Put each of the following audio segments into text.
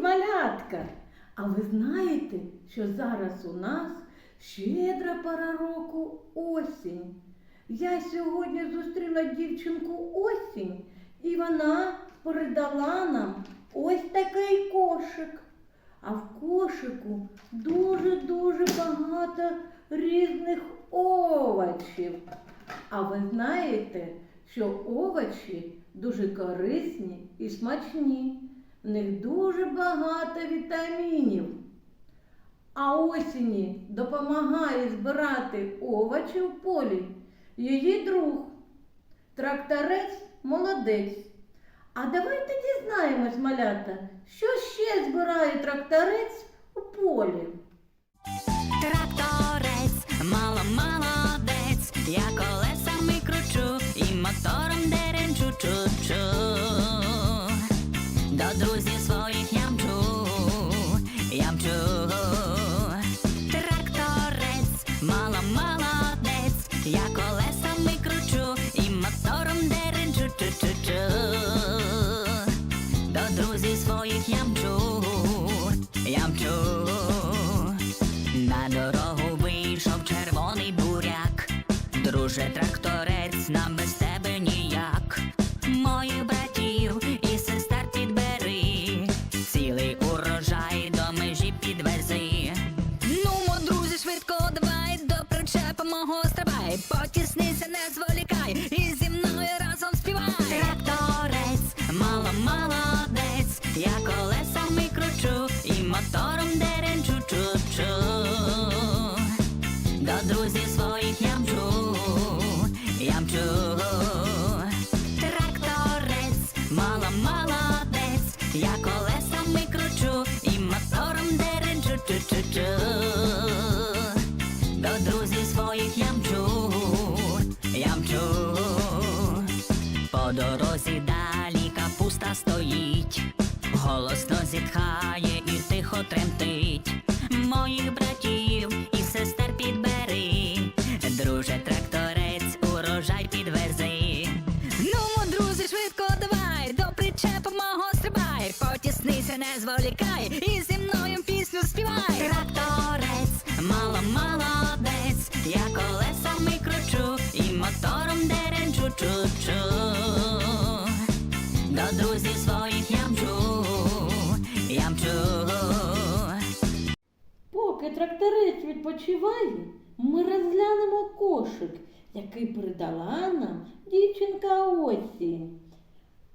малятка! А ви знаєте, що зараз у нас щедра пора року осінь. Я сьогодні зустріла дівчинку осінь, і вона передала нам ось такий кошик. А в кошику дуже-дуже багато різних овочів. А ви знаєте, що овочі дуже корисні і смачні. В них дуже багато вітамінів. А осені допомагає збирати овочі в полі її друг. Тракторець молодець. А давайте дізнаємось, малята, що ще збирає тракторець у полі. Друже тракторець, нам стоїть, голосно зітхає і тихо тремтить. Моїх братів і сестер підбери, друже тракторець, урожай підвези. Ну, друзі, швидко давай, до причепа мого стрибай, потіснися, не зволікай, тракторець відпочиває, ми розглянемо кошик, який передала нам дівчинка осінь.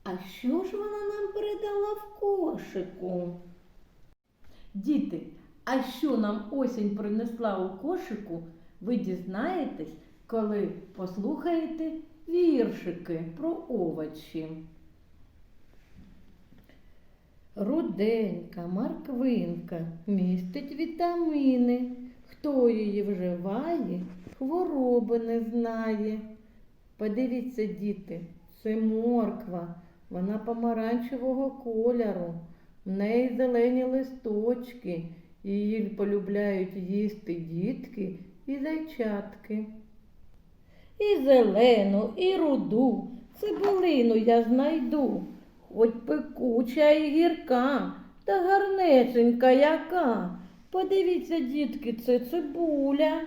А що ж вона нам передала в кошику? Діти, а що нам осінь принесла у кошику, ви дізнаєтесь, коли послухаєте віршики про овочі. Руденька, морквинка містить вітаміни. Хто її вживає, хвороби не знає. Подивіться, діти, це морква, вона помаранчевого кольору, в неї зелені листочки, її полюбляють їсти дітки і зайчатки. І зелену, і руду, цибулину я знайду, хоч пекуча і гірка, та гарнесенька яка. Подивіться, дітки, це цибуля.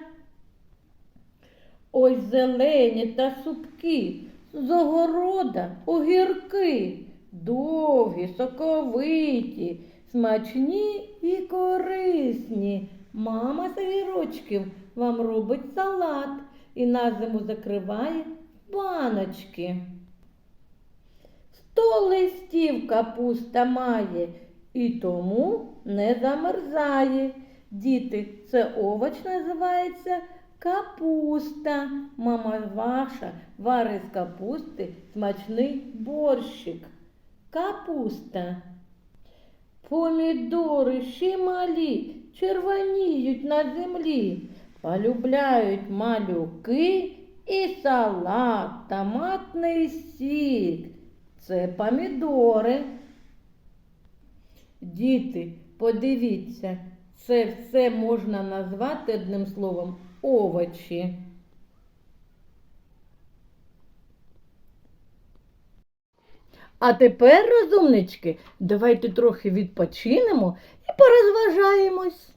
Ось зелені та супкі, з огорода огірки, довгі, соковиті, смачні і корисні. Мама з огірочків вам робить салат і на зиму закриває баночки. Сто листів капуста має і тому не замерзає. Діти, це овоч називається капуста. Мама ваша варить з капусти смачний борщик. Капуста. Помідори ще малі, червоніють на землі. Полюбляють малюки і салат, томатний сік. Це помідори. Діти, подивіться, це все можна назвати одним словом овочі. А тепер, розумнички, давайте трохи відпочинемо і порозважаємось.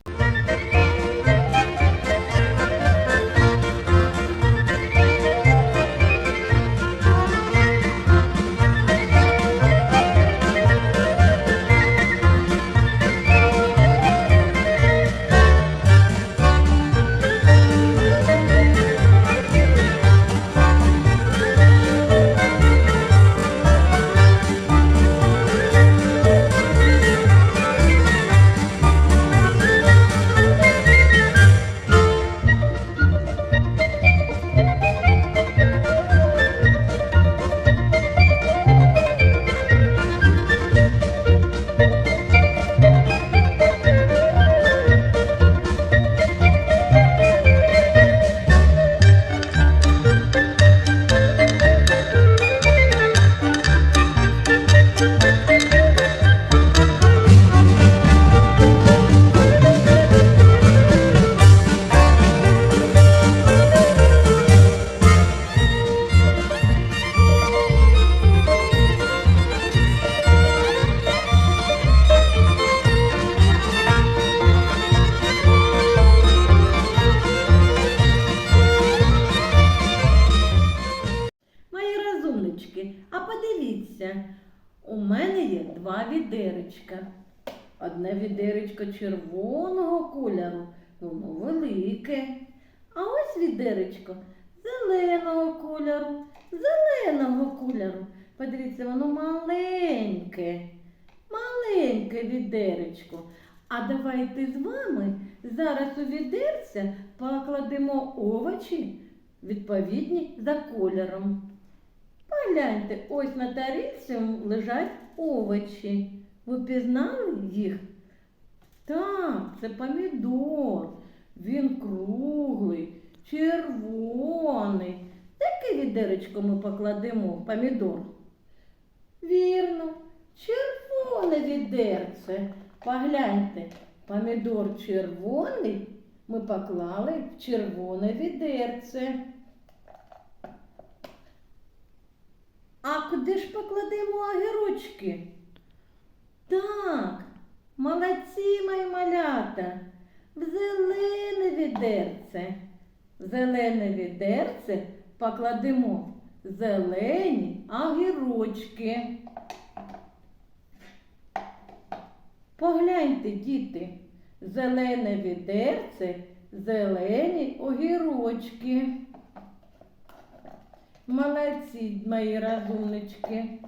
Розумнички, а подивіться, у мене є два відеречка. Одне відеречко червоного кольору, воно велике. А ось відеречко зеленого кольору, зеленого кольору. Подивіться, воно маленьке, маленьке відеречко. А давайте з вами зараз у відерця покладемо овочі відповідні за кольором. Погляньте, ось на тарілці лежать овочі. Ви пізнали їх? Так, це помідор. Він круглий, червоний. Яке відеречко ми покладемо помідор? Вірно, червоне відерце. Погляньте, помідор червоний ми поклали в червоне відерце. А куди ж покладемо огірочки? Так, молодці мої малята, в зелене відерце. В зелене відерце покладемо зелені огірочки. Погляньте, діти, зелене відерце, зелені огірочки. Молодці, мої розумнички.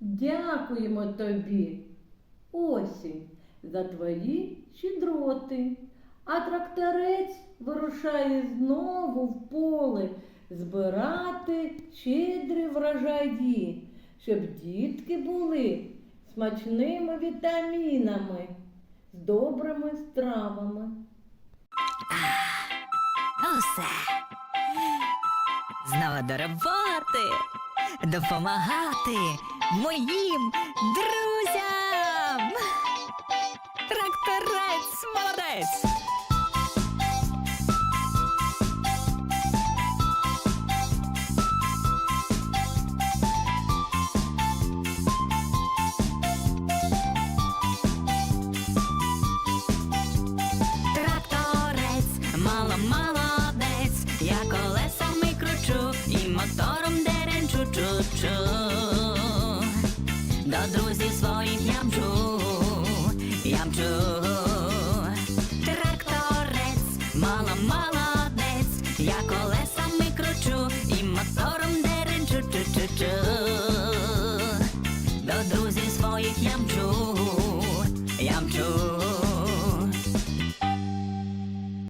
Дякуємо тобі, осінь, за твої щедроти. А тракторець вирушає знову в поле збирати щедрі врожаї, щоб дітки були смачними вітамінами, з добрими стравами. Ну до. Допомагати моїм друзям. Тракторець молодець. Тракторець,